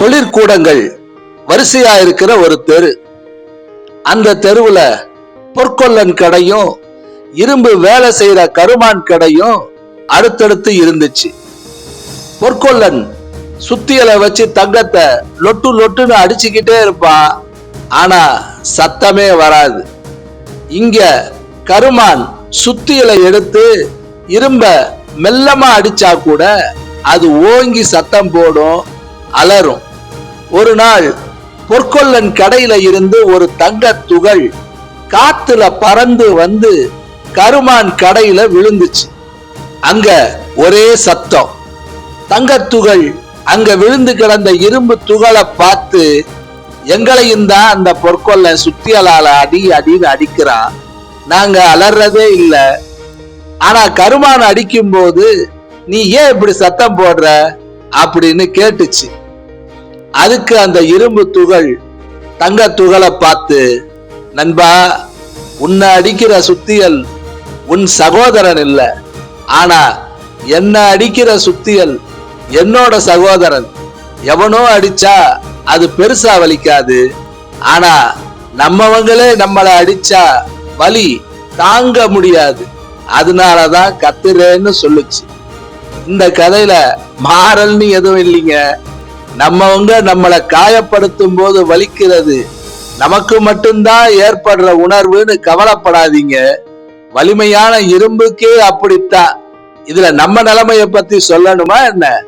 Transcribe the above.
தொழிற்கூடங்கள் வரிசையா இருக்கிற ஒரு தெரு. அந்த தெருவுல பொற்கொல்லன் கடையும் இரும்பு வேலை செய்யற கருமான் கடையும் அடுத்தடுத்து இருந்துச்சு. பொற்கொல்லன் சுத்தியலை வச்சு தங்கத்தை லொட்டு லொட்டுன்னு அடிச்சுக்கிட்டே இருப்பான் ஆனா சத்தமே வராது. இங்க கருமான் சுத்தியலை எடுத்து இரும்ப மெல்லமா அடிச்சா கூட அது ஓங்கி சத்தம் போடும் அலரும். ஒரு நாள் பொற்கொல்லன் கடையில இருந்து ஒரு தங்க துகள் காத்துல பறந்து வந்து கருமான் கடையில விழுந்துச்சு. அங்க ஒரே சத்தம். தங்கத்துகள் அங்க விழுந்து கிடந்த இரும்பு துகளை பார்த்து எங்களையும் தான் அந்த பொற்கொல்ல சுத்தியலால அடி அடின்னு அடிக்கிறான். நாங்க அலறதே இல்லை. ஆனா கருமான் அடிக்கும் போது நீ ஏன் இப்படி சத்தம் போடுற? அப்படின்னு கேட்டுச்சு. அதுக்கு அந்த இரும்பு துகள் தங்க துகளை பார்த்து நண்பா உன்னை அடிக்கிற சுத்தியல் உன் சகோதரன் இல்ல. ஆனா என்ன அடிக்கிற சுத்தியல் என்னோட சகோதரன். எவனோ அடிச்சா அது பெருசா வலிக்காது. ஆனா நம்மவங்களே நம்மளை அடிச்சா வலி தாங்க முடியாது. அதனாலதான் கத்துறேன்னு சொல்லுச்சு. இந்த கதையில மாறல்னு எதுவும் இல்லைங்க. நம்மவங்க நம்மளை காயப்படுத்தும் போது வலிக்கிறது. நமக்கு மட்டும்தான் ஏற்படுற உணர்வுன்னு கவலைப்படாதீங்க. வலிமையான இரும்புக்கே அப்படித்தான். இதுல நம்ம நிலைமைய பத்தி சொல்லணுமா என்ன?